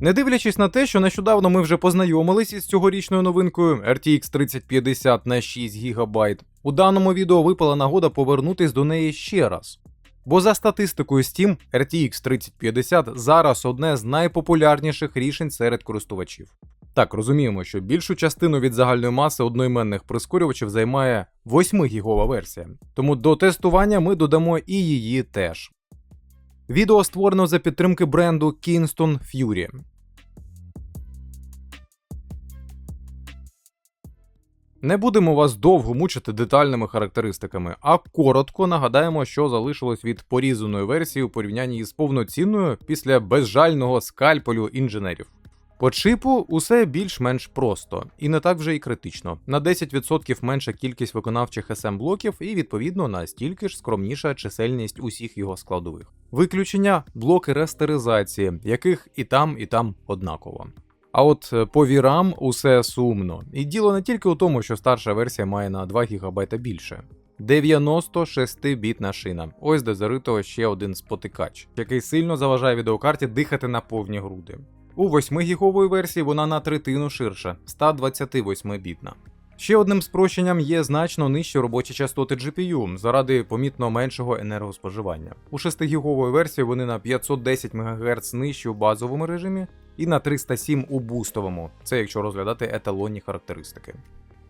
Не дивлячись на те, що нещодавно ми вже познайомились із цьогорічною новинкою RTX 3050 на 6 ГБ, у даному відео випала нагода повернутись до неї ще раз. Бо за статистикою Steam, RTX 3050 зараз одне з найпопулярніших рішень серед користувачів. Так, розуміємо, що більшу частину від загальної маси одноіменних прискорювачів займає 8 гігова версія, тому до тестування ми додамо і її теж. Відео створено за підтримки бренду Kingston Fury. Не будемо вас довго мучити детальними характеристиками, а коротко нагадаємо, що залишилось від порізаної версії у порівнянні з повноцінною після безжального скальпелю інженерів. По чипу усе більш-менш просто і не так вже і критично. На 10% менша кількість виконавчих sm блоків і відповідно на стільки ж скромніша чисельність усіх його складових. Виключення блоки растеризації, яких і там, і там однаково. А от е, по вірам усе сумно. І діло не тільки у тому, що старша версія має на 2 ГБ більше. 96-бітна шина. Ось де зарито ще один спотикач, який сильно заважає відеокарті дихати на повні груди. У 8-гігової версії вона на третину ширша, 128-бітна. Ще одним спрощенням є значно нижчі робочі частоти GPU заради помітно меншого енергоспоживання. У 6-гігової версії вони на 510 МГц нижчі у базовому режимі і на 307 у бустовому, це якщо розглядати еталонні характеристики.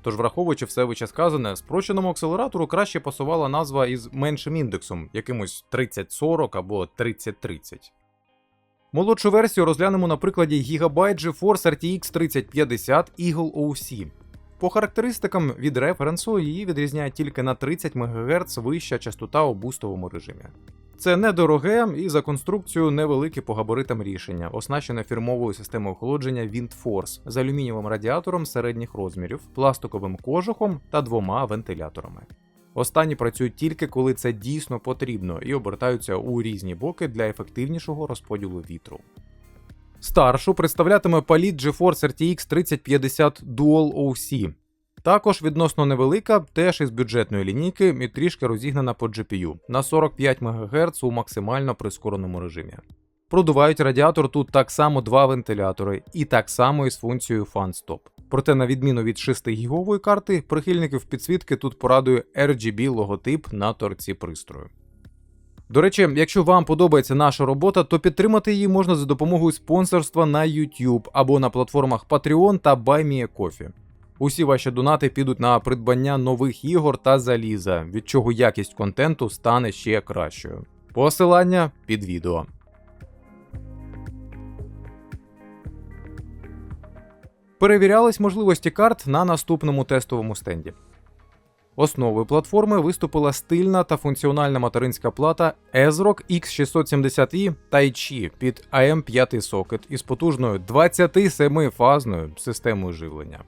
Тож, враховуючи все вическазане, спрощеному акселератору краще пасувала назва із меншим індексом, якимось 3040 або 3030. Молодшу версію розглянемо на прикладі Gigabyte GeForce RTX 3050 Eagle OC. По характеристикам від референсу її відрізняє тільки на 30 МГц вища частота у бустовому режимі. Це недороге і за конструкцією невелике по габаритам рішення, оснащене фірмовою системою охолодження WindForce з алюмінієвим радіатором середніх розмірів, пластиковим кожухом та двома вентиляторами. Останні працюють тільки коли це дійсно потрібно і обертаються у різні боки для ефективнішого розподілу вітру. Старшу представлятиме паліт GeForce RTX 3050 Dual OC. Також відносно невелика, теж із бюджетної лінійки і трішки розігнана по GPU на 45 МГц у максимально прискореному режимі. Продувають радіатор тут так само два вентилятори і так само із функцією Stop. Проте, на відміну від 6 гігової карти, прихильників підсвітки тут порадує RGB логотип на торці пристрою. До речі, якщо вам подобається наша робота, то підтримати її можна за допомогою спонсорства на YouTube або на платформах Patreon та BuyMeACoffee. Усі ваші донати підуть на придбання нових ігор та заліза, від чого якість контенту стане ще кращою. Посилання під відео. Перевірялись можливості карт на наступному тестовому стенді. Основою платформи виступила стильна та функціональна материнська плата ESRock X670i Taichi під AM5 сокет із потужною 27-фазною системою живлення.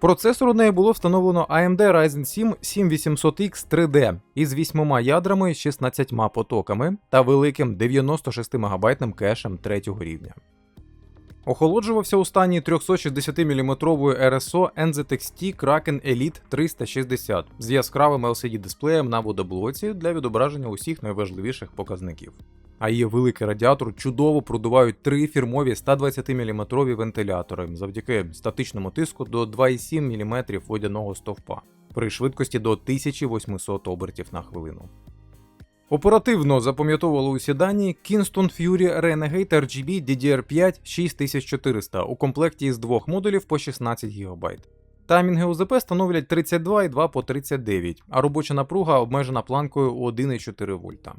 Процесор у неї було встановлено AMD Ryzen 7 7800X 3D із 8 ядрами 16 потоками та великим 96 МБ кешем 3 рівня. Охолоджувався у стані 360 мм RSO NZXT Kraken Elite 360 з яскравим LCD дисплеєм на водоблоці для відображення усіх найважливіших показників. А її великий радіатор чудово продувають три фірмові 120 мм вентилятори завдяки статичному тиску до 2,7 мм водяного стовпа при швидкості до 1800 обертів на хвилину. Оперативно запам'ятовували усі дані Kingston Fury Renegade RGB DDR5 6400 у комплекті із двох модулів по 16 ГБ. Таймінги УЗП становлять 32 і 2 по 39, а робоча напруга обмежена планкою у 1,4 вольта.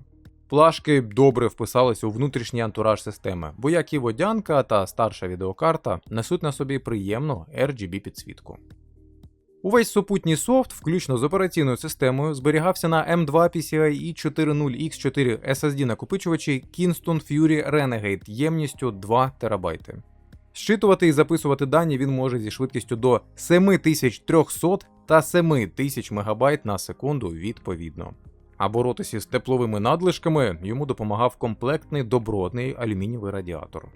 Плашки добре вписалися у внутрішній антураж системи, бо як і водянка та старша відеокарта несуть на собі приємну RGB підсвітку. Увесь супутній софт, включно з операційною системою, зберігався на M2 PCIe 40X4 SSD накопичувачі Kingston Fury Renegade ємністю 2 ТБ. Щитувати і записувати дані він може зі швидкістю до 7300 та 7000 МБ на секунду відповідно. А боротися з тепловими надлишками йому допомагав комплектний добротний алюмінієвий радіатор.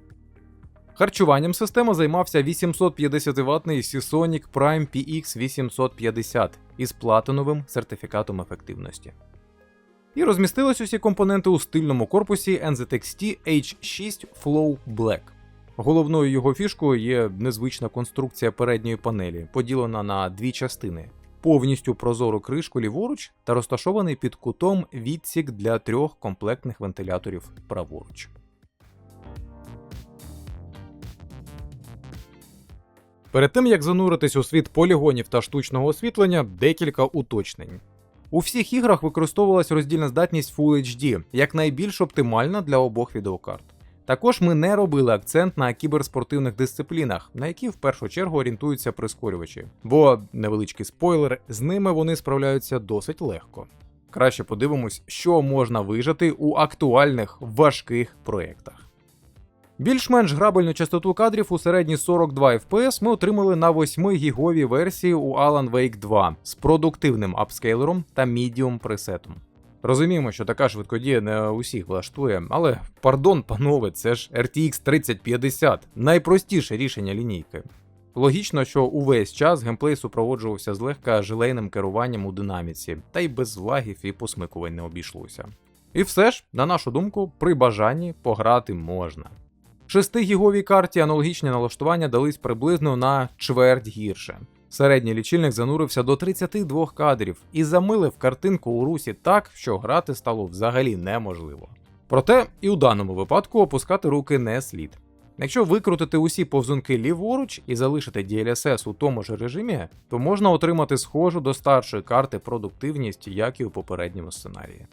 Харчуванням система займався 850 ватний Seasonic Prime PX 850 із платиновим сертифікатом ефективності. І розмістились усі компоненти у стильному корпусі NZXT H6 Flow Black. Головною його фішкою є незвична конструкція передньої панелі, поділена на дві частини. Повністю прозору кришку ліворуч та розташований під кутом відсік для трьох комплектних вентиляторів праворуч. Перед тим як зануритись у світ полігонів та штучного освітлення, декілька уточнень. У всіх іграх використовувалась роздільна здатність Full HD, як найбільш оптимальна для обох відеокарт. Також ми не робили акцент на кіберспортивних дисциплінах, на які в першу чергу орієнтуються прискорювачі, бо невеличкий спойлер, з ними вони справляються досить легко. Краще подивимось, що можна вижити у актуальних важких проєктах. Більш-менш грабельну частоту кадрів у середні 42 FPS ми отримали на 8 гіговій версії у Alan Wake 2 з продуктивним апскейлером та мідіум пресетом. Розуміємо, що така швидкодія не усіх влаштує, але пардон, панове, це ж RTX 3050, найпростіше рішення лінійки. Логічно, що увесь час геймплей супроводжувався злегка жилейним керуванням у динаміці, та й без лагів і посмикувань не обійшлося. І все ж, на нашу думку, при бажанні пограти можна. 6-гіговій карті аналогічні налаштування дались приблизно на чверть гірше. Середній лічильник занурився до 32 кадрів і замилив картинку у русі так, що грати стало взагалі неможливо. Проте і у даному випадку опускати руки не слід. Якщо викрутити усі повзунки ліворуч і залишити DLSS у тому ж режимі, то можна отримати схожу до старшої карти продуктивність, як і у попередньому сценарії.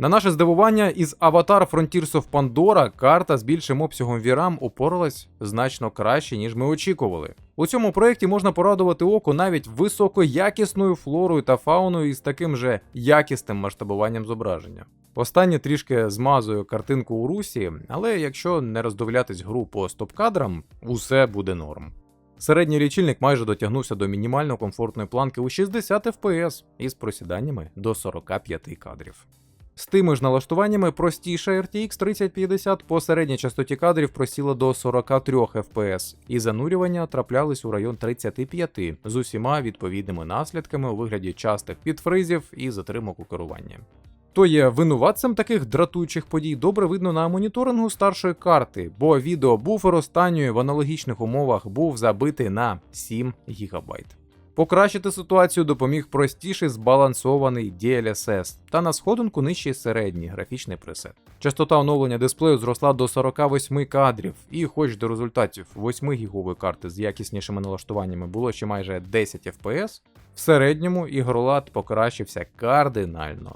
На наше здивування, із Avatar Frontiers of Pandora карта з більшим обсягом VRAM упоралась значно краще, ніж ми очікували. У цьому проєкті можна порадувати око навіть високоякісною флорою та фауною із таким же якісним масштабуванням зображення. Останнє трішки змазує картинку у русі, але якщо не роздивлятись гру по стоп-кадрам, усе буде норм. Середній лічильник майже дотягнувся до мінімально комфортної планки у 60 FPS із просіданнями до 45 кадрів. З тими ж налаштуваннями простіша RTX 3050 по середній частоті кадрів просіла до 43 FPS, і занурювання траплялись у район 35 з усіма відповідними наслідками у вигляді частих підфризів і затримок у керуванні. Хто є винуватцем таких дратуючих подій, добре видно на моніторингу старшої карти, бо відеобуфер останньої в аналогічних умовах був забитий на 7 ГБ. Покращити ситуацію допоміг простіший збалансований DLSS та на сходинку нижчий середній графічний пресет. Частота оновлення дисплею зросла до 48 кадрів, і хоч до результатів 8 гігової карти з якіснішими налаштуваннями було ще майже 10 FPS, в середньому ігролад покращився кардинально.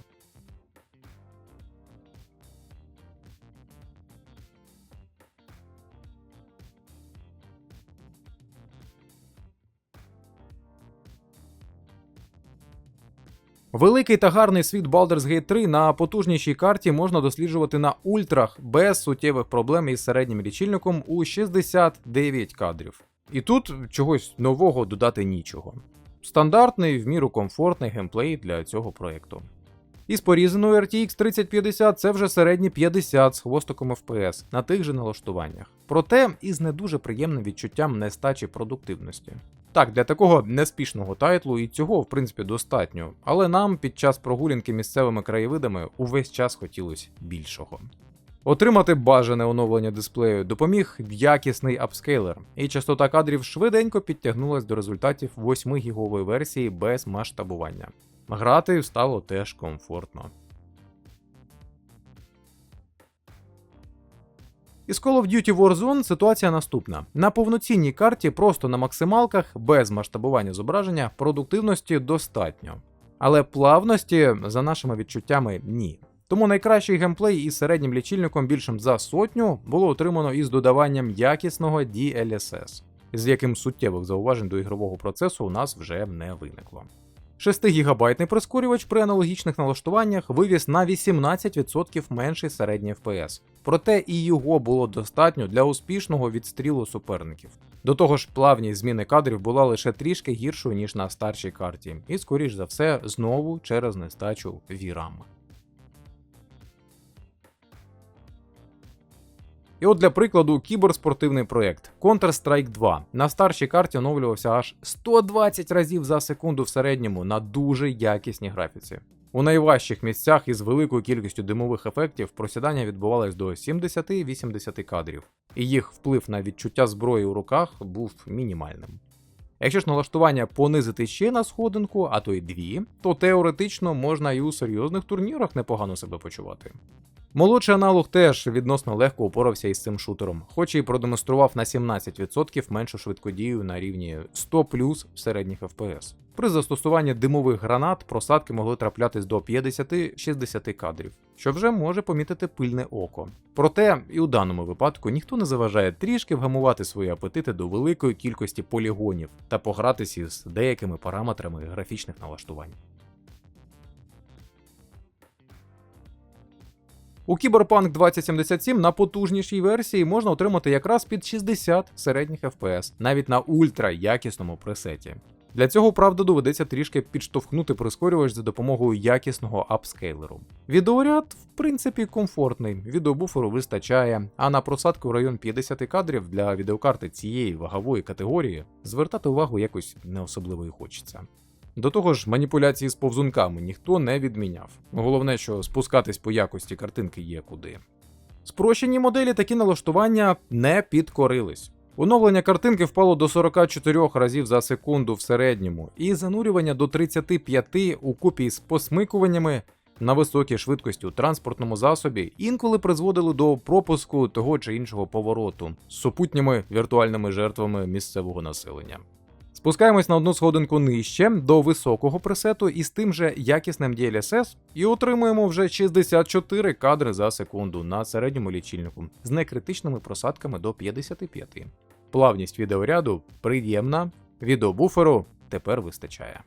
Великий та гарний світ Baldur's Gate 3 на потужнішій карті можна досліджувати на ультрах без суттєвих проблем із середнім лічильником у 69 кадрів. І тут чогось нового додати нічого. Стандартний, в міру комфортний геймплей для цього проєкту. Із порізаною RTX 3050 це вже середні 50 з хвостиком FPS на тих же налаштуваннях. Проте із не дуже приємним відчуттям нестачі продуктивності. Так, для такого неспішного тайтлу і цього, в принципі, достатньо, але нам під час прогулянки місцевими краєвидами увесь час хотілося більшого. Отримати бажане оновлення дисплею допоміг якісний апскейлер, і частота кадрів швиденько підтягнулась до результатів 8 гігової версії без масштабування. Грати стало теж комфортно. Із Call of Duty Warzone ситуація наступна: на повноцінній карті, просто на максималках, без масштабування зображення, продуктивності достатньо. Але плавності, за нашими відчуттями, ні. Тому найкращий геймплей із середнім лічильником більшим за сотню було отримано із додаванням якісного DLSS, з яким суттєвих зауважень до ігрового процесу у нас вже не виникло. 6-гігабайтний прискорювач при аналогічних налаштуваннях вивіз на 18% менший середній FPS. Проте і його було достатньо для успішного відстрілу суперників. До того ж, плавність зміни кадрів була лише трішки гіршою, ніж на старшій карті, і, скоріш за все, знову через нестачу VRAM. І от для прикладу, кіберспортивний проєкт Counter-Strike 2 на старшій карті оновлювався аж 120 разів за секунду в середньому на дуже якісній графіці. У найважчих місцях із великою кількістю димових ефектів просідання відбувалось до 70-80 кадрів, і їх вплив на відчуття зброї у руках був мінімальним. Якщо ж налаштування понизити ще на сходинку, а то й дві, то теоретично можна і у серйозних турнірах непогано себе почувати. Молодший аналог теж відносно легко упорався із цим шутером, хоч і продемонстрував на 17% меншу швидкодію на рівні 100 плюс середніх FPS. При застосуванні димових гранат просадки могли траплятись до 50-60 кадрів, що вже може помітити пильне око. Проте і у даному випадку ніхто не заважає трішки вгамувати свої апетити до великої кількості полігонів та погратися із деякими параметрами графічних налаштувань. У Cyberpunk 2077 на потужнішій версії можна отримати якраз під 60 середніх FPS, навіть на ультра якісному пресеті. Для цього, правда, доведеться трішки підштовхнути прискорювач за допомогою якісного апскейлеру. Відеоряд, в принципі, комфортний, відеобуферу вистачає, а на просадку в район 50 кадрів для відеокарти цієї вагової категорії звертати увагу якось не особливо і хочеться. До того ж, маніпуляції з повзунками ніхто не відміняв. Головне, що спускатись по якості картинки є куди. Спрощені моделі такі налаштування не підкорились. Оновлення картинки впало до 44 разів за секунду в середньому, і занурювання до 35 у купі з посмикуваннями на високій швидкості у транспортному засобі інколи призводили до пропуску того чи іншого повороту з супутніми віртуальними жертвами місцевого населення. Спускаємось на одну сходинку нижче до високого пресету із тим же якісним DLSS і отримуємо вже 64 кадри за секунду на середньому лічильнику з некритичними просадками до 55. Плавність відеоряду приємна, відеобуферу тепер вистачає.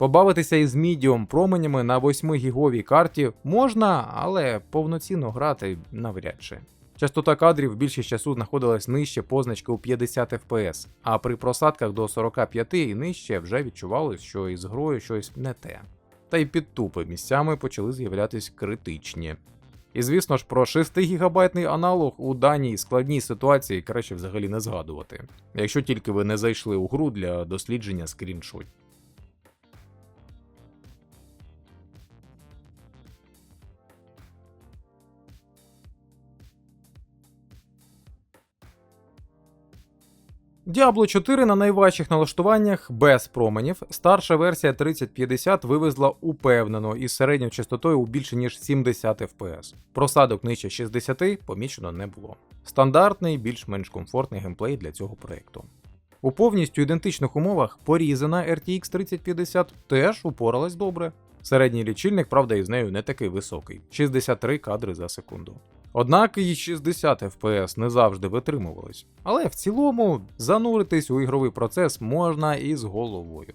Побавитися із мідіум променями на 8 гіговій карті можна, але повноцінно грати навряд чи. Частота кадрів більшість часу знаходилась нижче позначки у 50 FPS, а при просадках до 45 і нижче вже відчувалось, що із грою щось не те. Та й підтупи місцями почали з'являтись критичні. І звісно ж, про 6 гігабайтний аналог у даній складній ситуації краще взагалі не згадувати, якщо тільки ви не зайшли у гру для дослідження скріншотів. Diablo 4 на найважчих налаштуваннях без променів. Старша версія 3050 вивезла упевнено із середньою частотою у більше ніж 70 FPS. Просадок нижче 60 помічено не було. Стандартний, більш-менш комфортний геймплей для цього проєкту. У повністю ідентичних умовах порізана RTX 3050 теж упоралась добре. Середній лічильник, правда, із нею не такий високий 63 кадри за секунду. Однак і 60 FPS не завжди витримувались. Але в цілому зануритись у ігровий процес можна і з головою.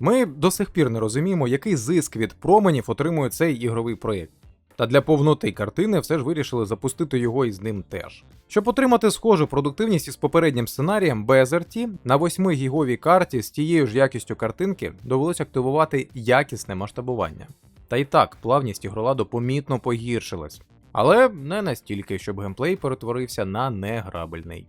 Ми до сих пір не розуміємо, який зиск від променів отримує цей ігровий проєкт. Та для повноти картини все ж вирішили запустити його із ним теж. Щоб отримати схожу продуктивність із попереднім сценарієм без RT, на 8 гіговій карті з тією ж якістю картинки довелося активувати якісне масштабування. Та й так, плавність ігроладу помітно погіршилась, але не настільки, щоб геймплей перетворився на неграбельний.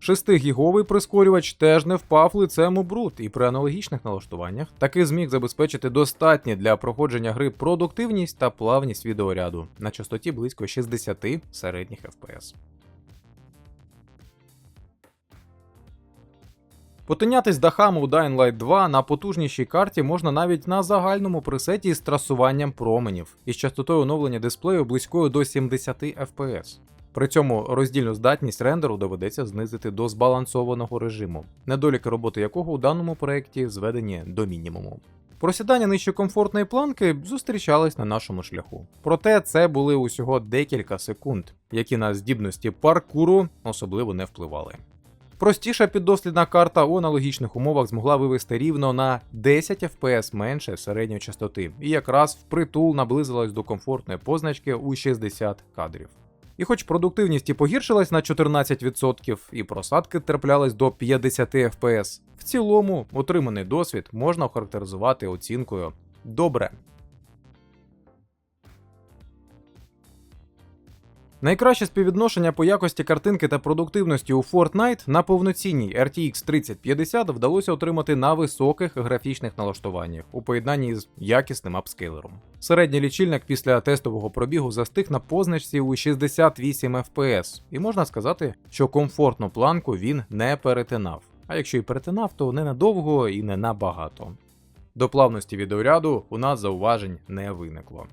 6-гіговий прискорювач теж не впав лицем у бруд, і при аналогічних налаштуваннях таки зміг забезпечити достатні для проходження гри продуктивність та плавність відеоряду на частоті близько 60 середніх FPS. Потинятись дахами у Dying Light 2 на потужнішій карті можна навіть на загальному пресеті з трасуванням променів із частотою оновлення дисплею близькою до 70 FPS. При цьому роздільну здатність рендеру доведеться знизити до збалансованого режиму, недоліки роботи якого у даному проєкті зведені до мінімуму. Просідання нижче комфортної планки зустрічались на нашому шляху. Проте це були усього декілька секунд, які на здібності паркуру особливо не впливали. Простіша піддослідна карта у аналогічних умовах змогла вивести рівно на 10 FPS менше середньої частоти, і якраз впритул наблизилась до комфортної позначки у 60 кадрів. І хоч продуктивність і погіршилась на 14%, і просадки траплялись до 50 FPS, в цілому отриманий досвід можна охарактеризувати оцінкою добре. Найкраще співвідношення по якості картинки та продуктивності у Fortnite на повноцінній RTX 3050 вдалося отримати на високих графічних налаштуваннях у поєднанні з якісним апскейлером. Середній лічильник після тестового пробігу застиг на позначці у 68 FPS, і можна сказати, що комфортну планку він не перетинав. А якщо і перетинав, то не надовго і не набагато. До плавності відеоряду у нас зауважень не виникло.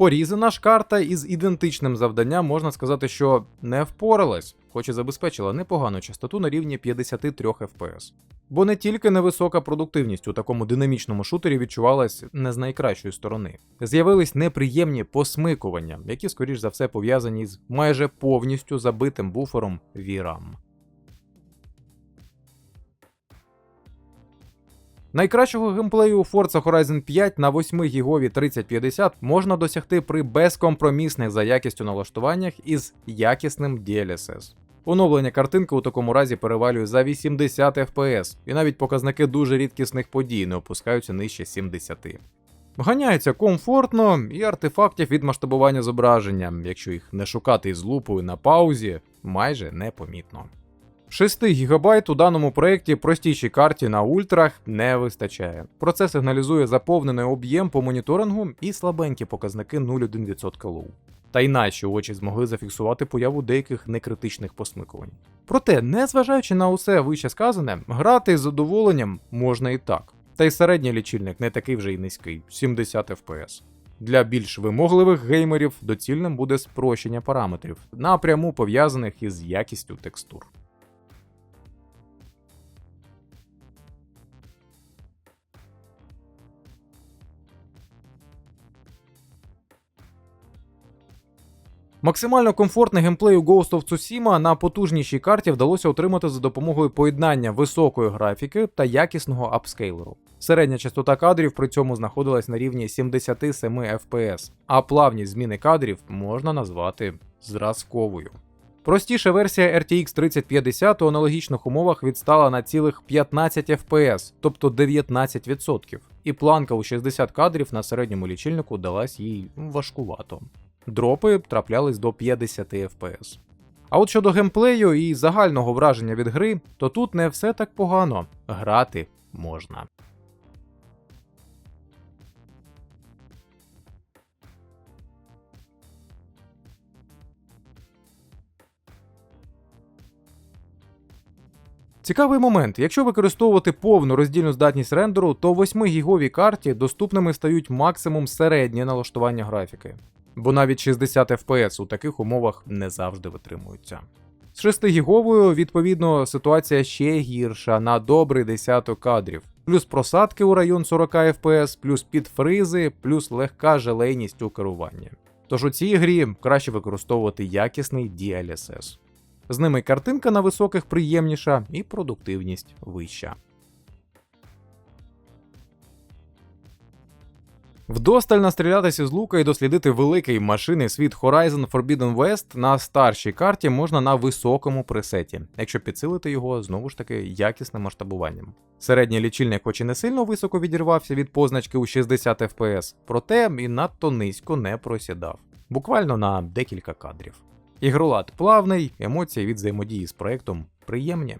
Порізана ж карта із ідентичним завданням можна сказати, що не впоралась, хоч і забезпечила непогану частоту на рівні 53 FPS. Бо не тільки невисока продуктивність у такому динамічному шутері відчувалась не з найкращої сторони. З'явились неприємні посмикування, які, скоріш за все, пов'язані з майже повністю забитим буфером VRAM. Найкращого геймплею у Forza Horizon 5 на 8 гігові 3050 можна досягти при безкомпромісних за якістю налаштуваннях із якісним DLSS. Оновлення картинки у такому разі перевалює за 80 FPS, і навіть показники дуже рідкісних подій не опускаються нижче 70. Ганяється комфортно і артефактів від масштабування зображення, якщо їх не шукати із лупою на паузі, майже непомітно. 6 ГБ у даному проєкті простішій карті на ультрах не вистачає. Про це сигналізує заповнений об'єм по моніторингу і слабенькі показники 0,1% лоу. Та й наші очі змогли зафіксувати появу деяких некритичних посмикувань. Проте, незважаючи на усе вище сказане, грати з задоволенням можна і так. Та й середній лічильник не такий вже й низький 70 FPS. Для більш вимогливих геймерів доцільним буде спрощення параметрів, напряму пов'язаних із якістю текстур. Максимально комфортний геймплей у Ghost of Tsushima на потужнішій карті вдалося отримати за допомогою поєднання високої графіки та якісного апскейлеру. Середня частота кадрів при цьому знаходилась на рівні 77 FPS, а плавність зміни кадрів можна назвати зразковою. Простіша версія RTX 3050 у аналогічних умовах відстала на цілих 15 FPS, тобто 19%, і планка у 60 кадрів на середньому лічильнику далась їй важкувато. Дропи траплялись до 50 FPS. А от щодо геймплею і загального враження від гри, то тут не все так погано. Грати можна. Цікавий момент: якщо використовувати повну роздільну здатність рендеру, то в 8 гіговій карті доступними стають максимум середнє налаштування графіки. Бо навіть 60 FPS у таких умовах не завжди витримуються. З 6 гіговою, відповідно, ситуація ще гірша на добрий десяток кадрів, плюс просадки у район 40 FPS, плюс підфризи, плюс легка желейність у керуванні. Тож у цій грі краще використовувати якісний DLSS. З ними картинка на високих приємніша і продуктивність вища. Вдосталь настрілятися з лука і дослідити великий машинний світ Horizon Forbidden West на старшій карті можна на високому пресеті, якщо підсилити його знову ж таки якісним масштабуванням. Середній лічильник, хоч і не сильно високо відірвався від позначки у 60 FPS, проте і надто низько не просідав, буквально на декілька кадрів. Ігролад плавний, емоції від взаємодії з проектом приємні.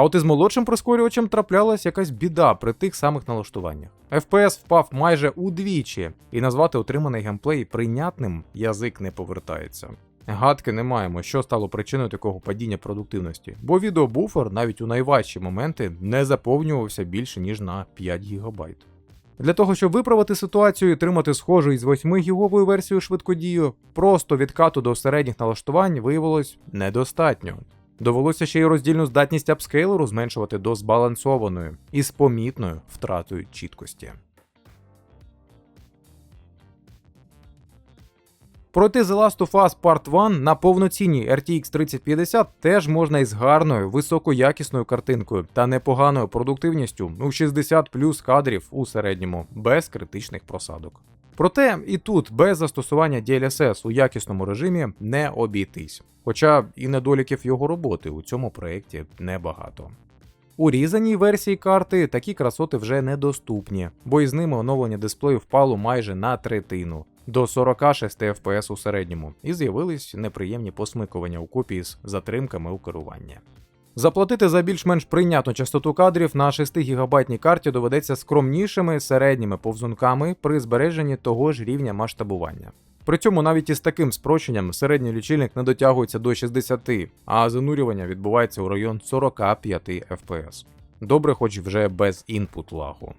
А от із молодшим прискорювачем траплялась якась біда при тих самих налаштуваннях. FPS впав майже удвічі, і назвати отриманий геймплей прийнятним язик не повертається. Гадки не маємо, що стало причиною такого падіння продуктивності, бо відеобуфер навіть у найважчі моменти не заповнювався більше ніж на 5 ГБ. Для того, щоб виправити ситуацію і тримати схожу із 8 гіговою версією швидкодію, просто відкату до середніх налаштувань виявилось недостатньо. Довелося ще й роздільну здатність апскейлеру зменшувати до збалансованої із помітною втратою чіткості. Пройти The Last of Us Part 1 на повноцінній RTX 3050 теж можна із гарною високоякісною картинкою та непоганою продуктивністю у 60 плюс кадрів у середньому, без критичних просадок. Проте і тут без застосування DLSS у якісному режимі не обійтись. Хоча і недоліків його роботи у цьому проєкті небагато. У різаній версії карти такі красоти вже недоступні, бо із ними оновлення дисплею впало майже на третину до 46 FPS у середньому, і з'явились неприємні посмикування у копії з затримками у керуванні. Заплатити за більш-менш прийнятну частоту кадрів на 6 гігабайтній карті доведеться скромнішими середніми повзунками при збереженні того ж рівня масштабування. При цьому навіть із таким спрощенням середній лічильник не дотягується до 60, а занурювання відбувається у район 45 FPS. Добре, хоч вже без інпут лагу.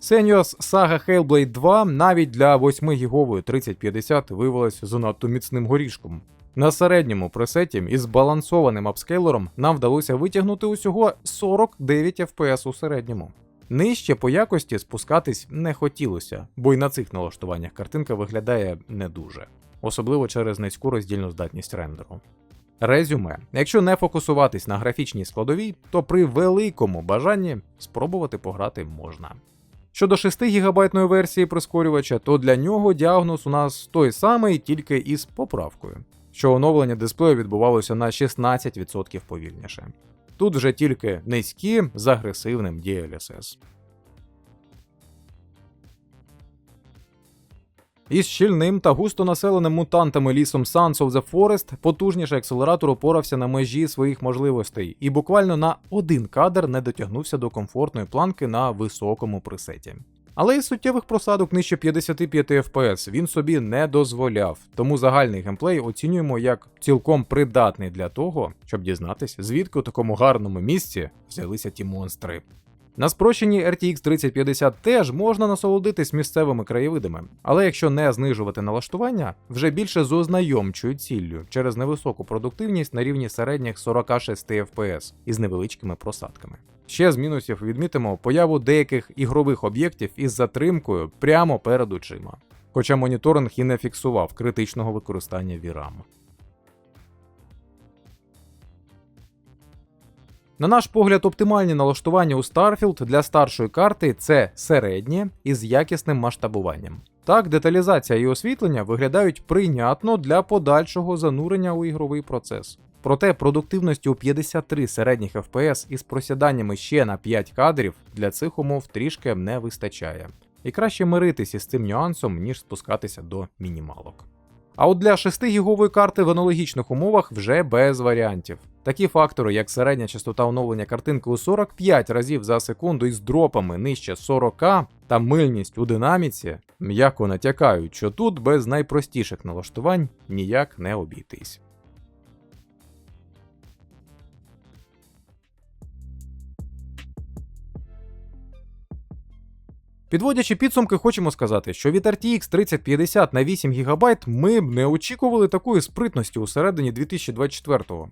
Senua's Saga Hellblade 2 навіть для 8 гігової 3050 виявилась занадто міцним горішком. На середньому пресеті із збалансованим апскейлером нам вдалося витягнути усього 49 FPS у середньому. Нижче по якості спускатись не хотілося, бо й на цих налаштуваннях картинка виглядає не дуже, особливо через низьку роздільну здатність рендеру. Резюме: якщо не фокусуватись на графічній складовій, то при великому бажанні спробувати пограти можна. Щодо 6 гігабайтної версії прискорювача, то для нього діагноз у нас той самий, тільки із поправкою, що оновлення дисплею відбувалося на 16% повільніше. Тут вже тільки низькі з агресивним DLSS. Із щільним та густо населеним мутантами лісом Sons of the Forest потужніший акселератор опорався на межі своїх можливостей і буквально на один кадр не дотягнувся до комфортної планки на високому пресеті. Але із суттєвих просадок нижче 55 FPS він собі не дозволяв, тому загальний геймплей оцінюємо як цілком придатний для того, щоб дізнатись, звідки у такому гарному місці взялися ті монстри. На спрощеній RTX 3050 теж можна насолодитись місцевими краєвидами, але якщо не знижувати налаштування, вже більше з ознайомчою ціллю через невисоку продуктивність на рівні середніх 46 FPS із невеличкими просадками. Ще з мінусів відмітимо появу деяких ігрових об'єктів із затримкою прямо перед очима, хоча моніторинг і не фіксував критичного використання VRAM. На наш погляд, оптимальні налаштування у Starfield для старшої карти це середнє із якісним масштабуванням. Так, деталізація і освітлення виглядають прийнятно для подальшого занурення у ігровий процес. Проте продуктивності у 53 середніх FPS із просіданнями ще на 5 кадрів для цих умов трішки не вистачає. І краще миритись із цим нюансом, ніж спускатися до мінімалок. А от для 6 гігової карти в аналогічних умовах вже без варіантів. Такі фактори, як середня частота оновлення картинки у 45 разів за секунду із дропами нижче 40 та мильність у динаміці, м'яко натякають, що тут без найпростіших налаштувань ніяк не обійтись. Підводячи підсумки, хочемо сказати, що від RTX 3050 на 8 ГБ ми б не очікували такої спритності у середині 2024-го.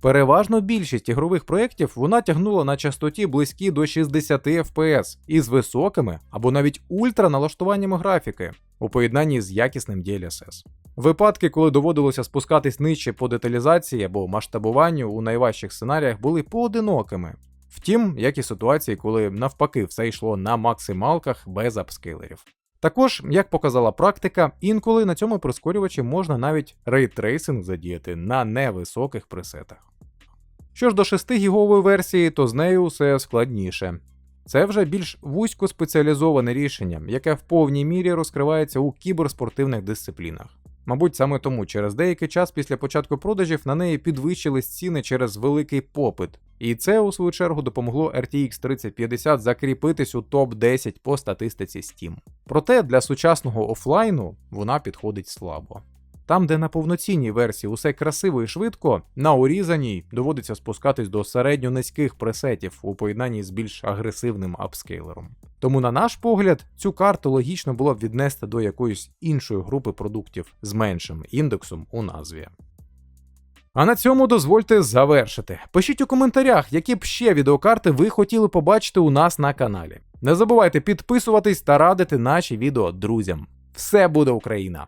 Переважно більшість ігрових проєктів вона тягнула на частоті близькі до 60 FPS із високими або навіть ультра налаштуваннями графіки у поєднанні з якісним DLSS. Випадки, коли доводилося спускатись нижче по деталізації або масштабуванню у найважчих сценаріях, були поодинокими. Втім, як і ситуації, коли навпаки все йшло на максималках без апскейлерів. Також, як показала практика, інколи на цьому прискорювачі можна навіть рейтрейсинг задіяти на невисоких пресетах. Що ж до 6 гігової версії, то з нею все складніше. Це вже більш вузько спеціалізоване рішення, яке в повній мірі розкривається у кіберспортивних дисциплінах. Мабуть, саме тому через деякий час після початку продажів на неї підвищились ціни через великий попит, і це у свою чергу допомогло RTX 3050 закріпитись у топ-10 по статистиці Steam. Проте для сучасного офлайну вона підходить слабо. Там, де на повноцінній версії усе красиво і швидко, на урізаній доводиться спускатись до середньо низьких пресетів у поєднанні з більш агресивним апскейлером. Тому, на наш погляд, цю карту логічно було б віднести до якоїсь іншої групи продуктів з меншим індексом у назві. А на цьому дозвольте завершити. Пишіть у коментарях, які б ще відеокарти ви хотіли побачити у нас на каналі. Не забувайте підписуватись та радити наші відео друзям. Все буде Україна!